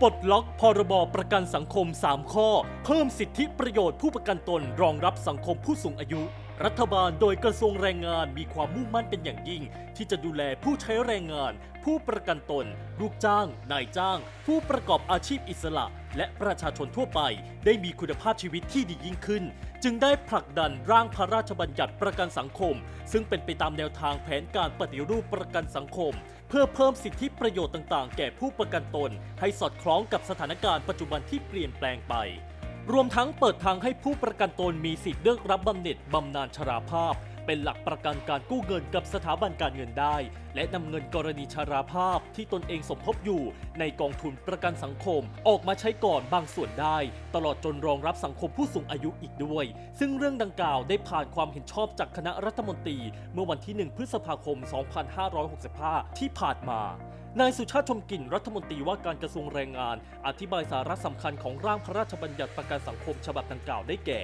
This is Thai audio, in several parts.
ปลดล็อกพรบประกันสังคม 3 ข้อ เพิ่มสิทธิประโยชน์ผู้ประกันตนรองรับสังคมผู้สูงอายุ รัฐบาลโดยกระทรวงแรงงานมีความมุ่งมั่นเป็นอย่างยิ่ง ที่จะดูแลผู้ใช้แรงงาน ผู้ประกันตน ลูกจ้าง นายจ้าง ผู้ประกอบอาชีพอิสระ และประชาชนทั่วไป ได้มีคุณภาพชีวิตที่ดียิ่งขึ้น จึงได้ผลักดันร่างพระราชบัญญัติประกันสังคม ซึ่งเป็นไปตามแนวทางแผนการปฏิรูปประกันสังคม เพื่อเพิ่มสิทธิประโยชน์ต่าง ๆ แก่ผู้ประกันตน ให้สอดคล้องกับสถานการณ์ปัจจุบันที่เปลี่ยนแปลงไป รวมทั้งเปิดทางให้ผู้ประกันตนมีสิทธิ์เลือกรับบำเหน็จบำนาญชราภาพ เป็นหลักประกันการกู้เงินกับสถาบันการเงินได้ และนำเงินกรณีชราภาพที่ตนเองสมทบอยู่ ในกองทุนประกันสังคม ออกมาใช้ก่อนบางส่วนได้ ตลอดจนรองรับสังคมผู้สูงอายุอีกด้วย ซึ่งเรื่องดังกล่าวได้ผ่านความเห็นชอบจากคณะรัฐมนตรี เมื่อวันที่ 1 พฤษภาคม 2565 ที่ผ่านมานายสุชาติชมกลิ่นรัฐมนตรีว่าการกระทรวงแรงงาน อธิบายสาระสำคัญของร่างพระราชบัญญัติประกันสังคมฉบับดังกล่าวได้แก่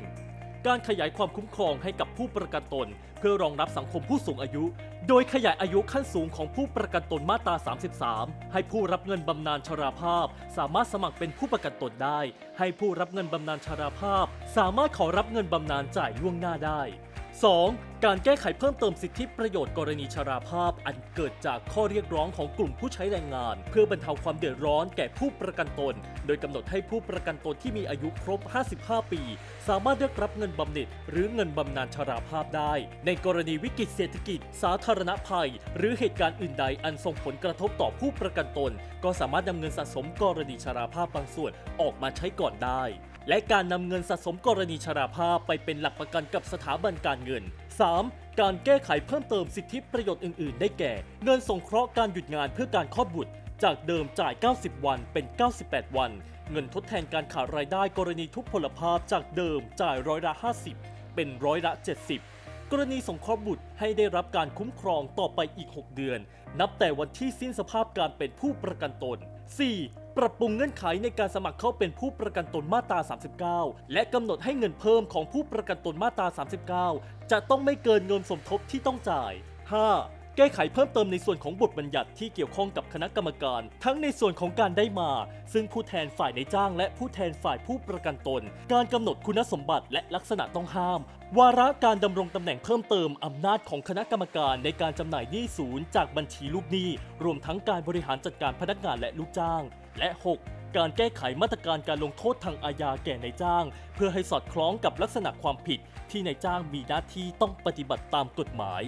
1. การขยายความคุ้มครองให้กับผู้ประกันตน เพื่อรองรับสังคมผู้สูงอายุ โดยขยายอายุขั้นสูงของผู้ประกันตนมาตรา 33 ให้ผู้รับเงินบำนาญชราภาพ สามารถสมัครเป็นผู้ประกันตนได้ ให้ผู้รับเงินบำนาญชราภาพ สามารถขอรับเงินบำนาญจ่ายล่วงหน้าได้ 2. การแก้ไขเพิ่มเติมสิทธิประโยชน์กรณีชราภาพ อันเกิดจากข้อเรียกร้องของกลุ่มผู้ใช้แรงงาน เพื่อบรรเทาความเดือดร้อนแก่ผู้ประกันตน โดยกำหนดให้ผู้ประกันตนที่มีอายุครบ 55 ปี สามารถเรียกรับเงินบำเหน็จ หรือเงินบำนาญชราภาพได้ ในกรณีวิกฤตเศรษฐกิจ สาธารณภัย หรือเหตุการณ์อื่นใดอันส่งผลกระทบต่อผู้ประกันตน ก็สามารถนำเงินสะสมกรณีชราภาพบางส่วนออกมาใช้ก่อนได้ และการนำเงินสะสมกรณีชราภาพไปเป็นหลักประกันกับสถาบันการเงิน 3. การแก้ไขเพิ่มเติมสิทธิประโยชน์อื่น ๆ ได้แก่ เงินสงเคราะห์การหยุดงานเพื่อการคลอดบุตร จากเดิมจ่าย 90 วันเป็น 98 วัน เงินทดแทนการขาดรายได้กรณีทุพพลภาพจากเดิมจ่ายร้อยละ50 เป็นร้อยละ 70กรณีสงเคราะห์บุตรให้ได้รับการคุ้มครองต่อไปอีก 6 เดือน นับแต่วันที่สิ้นสภาพการเป็นผู้ประกันตน 4. ปรับปรุงเงื่อนไขในการสมัครเข้าเป็นผู้ประกันตนมาตรา 39 และกำหนดให้เงินเพิ่มของผู้ประกันตนมาตรา 39 จะต้องไม่เกินเงินสมทบที่ต้องจ่าย 5. แก้ไขเพิ่มเติมในส่วนของบทบัญญัติที่เกี่ยวข้องกับคณะกรรมการ ทั้งในส่วนของการได้มา ซึ่งผู้แทนฝ่ายในจ้าง และผู้แทนฝ่ายผู้ประกันตน การกำหนดคุณสมบัติและลักษณะต้องห้าม วาระการดำรงตำแหน่งเพิ่มเติมอำนาจของคณะกรรมการในการจำหน่ายหนี้ศูนย์จากบัญชีลูกหนี้ รวมทั้งการบริหารจัดการพนักงานและลูกจ้าง และ 6. การแก้ไขมาตรการการลงโทษทางอาญาแก่นายจ้าง เพื่อให้สอดคล้องกับลักษณะความผิดที่นายจ้างมีหน้าที่ต้องปฏิบัติตามกฎหมาย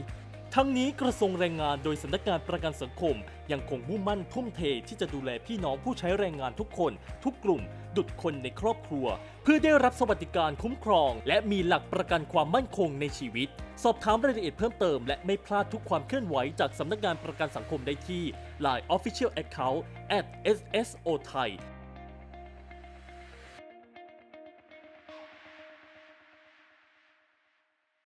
ทั้งนี้กระทรวงแรงงานโดยสำนักงานประกันสังคม ยังคงมุ่งมั่นทุ่มเทที่จะดูแลพี่น้องผู้ใช้แรงงานทุกคน ทุกกลุ่ม ดุดคนในครอบครัว เพื่อได้รับสวัสดิการคุ้มครอง และมีหลักประกันความมั่นคงในชีวิต สอบถามรายละเอียดเพิ่มเติมและไม่พลาดทุกความเคลื่อนไหวจากสำนักงานประกันสังคมได้ที่ Line Official Account @SSO Thai